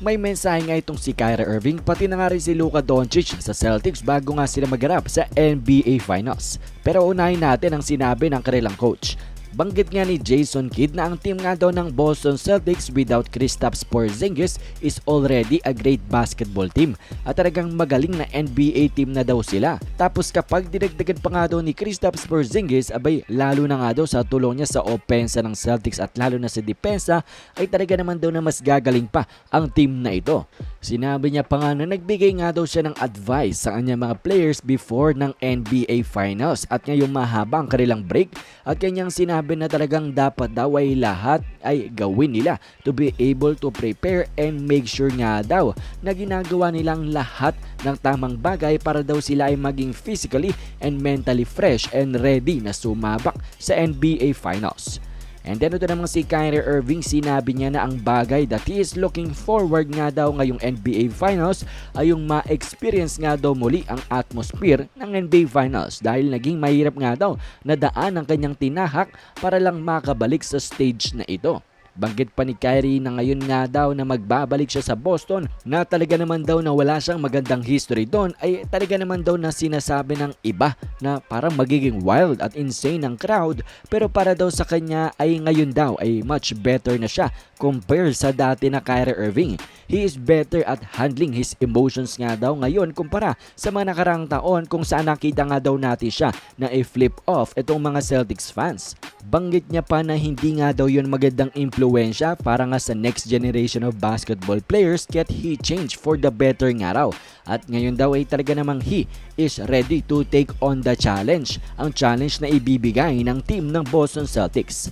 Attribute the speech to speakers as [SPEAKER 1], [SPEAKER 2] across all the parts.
[SPEAKER 1] May mensahe nga itong si Kyrie Irving pati na nga rin si Luka Doncic sa Celtics bago nga sila magarap sa NBA Finals. Pero unahin natin ang sinabi ng kanilang coach. Banggit nga ni Jason Kidd na ang team nga daw ng Boston Celtics without Kristaps Porzingis is already a great basketball team at talagang magaling na NBA team na daw sila. Tapos kapag dinagdagan pa nga daw ni Kristaps Porzingis, abay lalo na nga daw sa tulong niya sa opensa ng Celtics at lalo na sa depensa ay talaga naman daw na mas gagaling pa ang team na ito. Sinabi niya pa nga na nagbigay nga daw siya ng advice sa kanyang mga players before ng NBA Finals at ngayong mahaba ang kanilang break at kanyang sinabi na talagang dapat daw ay lahat ay gawin nila to be able to prepare and make sure nga daw na ginagawa nilang lahat ng tamang bagay para daw sila ay maging physically and mentally fresh and ready na sumabak sa NBA Finals. And then ito naman si Kyrie Irving, sinabi niya na ang bagay that he is looking forward nga daw ngayong NBA Finals ay yung ma-experience nga daw muli ang atmosphere ng NBA Finals dahil naging mahirap nga daw na daan ang kanyang tinahak para lang makabalik sa stage na ito. Banggit pa ni Kyrie na ngayon nga daw na magbabalik siya sa Boston na talaga naman daw na wala siyang magandang history doon ay talaga naman daw na sinasabi ng iba na parang magiging wild at insane ang crowd pero para daw sa kanya ay ngayon daw ay much better na siya compare sa dati na Kyrie Irving. He is better at handling his emotions nga daw ngayon kumpara sa mga nakarang taon kung saan nakita nga daw natin siya na i-flip off itong mga Celtics fans. Banggit niya pa na hindi nga daw yun magandang impluensya para nga sa next generation of basketball players yet he changed for the better nga raw. At ngayon daw ay talaga namang he is ready to take on the challenge. Ang challenge na ibibigay ng team ng Boston Celtics.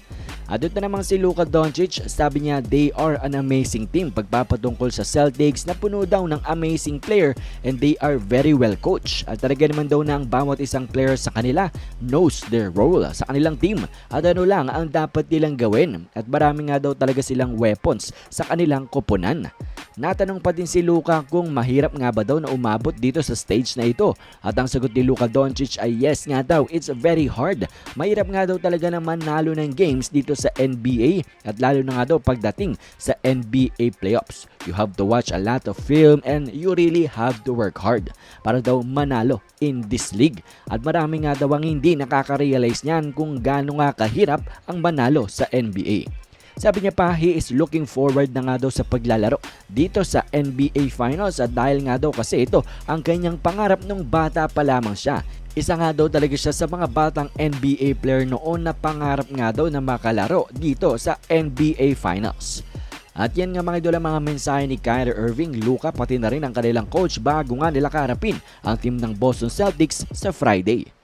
[SPEAKER 1] At ito namang si Luka Doncic, sabi niya they are an amazing team pagpapatungkol sa Celtics na puno daw ng amazing player and they are very well coached. At talaga naman daw na ang bawat isang player sa kanila knows their role sa kanilang team at ano lang ang dapat nilang gawin at marami nga daw talaga silang weapons sa kanilang koponan. Natanong pa din si Luka kung mahirap nga ba daw na umabot dito sa stage na ito. At ang sagot ni Luka Doncic ay yes nga daw, it's very hard. Mahirap nga daw talaga na manalo ng games dito sa NBA at lalo na nga daw pagdating sa NBA playoffs. You have to watch a lot of film and you really have to work hard para daw manalo in this league. At marami nga daw ang hindi nakaka-realize niyan kung gaano nga kahirap ang manalo sa NBA. Sabi niya pa, he is looking forward na nga daw sa paglalaro dito sa NBA Finals at dahil nga daw kasi ito ang kanyang pangarap nung bata pa lamang siya. Isa nga daw talaga siya sa mga batang NBA player noon na pangarap nga daw na makalaro dito sa NBA Finals. At yan nga mga idol ang mga mensahe ni Kyrie Irving, Luka pati na rin ang kanilang coach bago nga nila karapin ang team ng Boston Celtics sa Friday.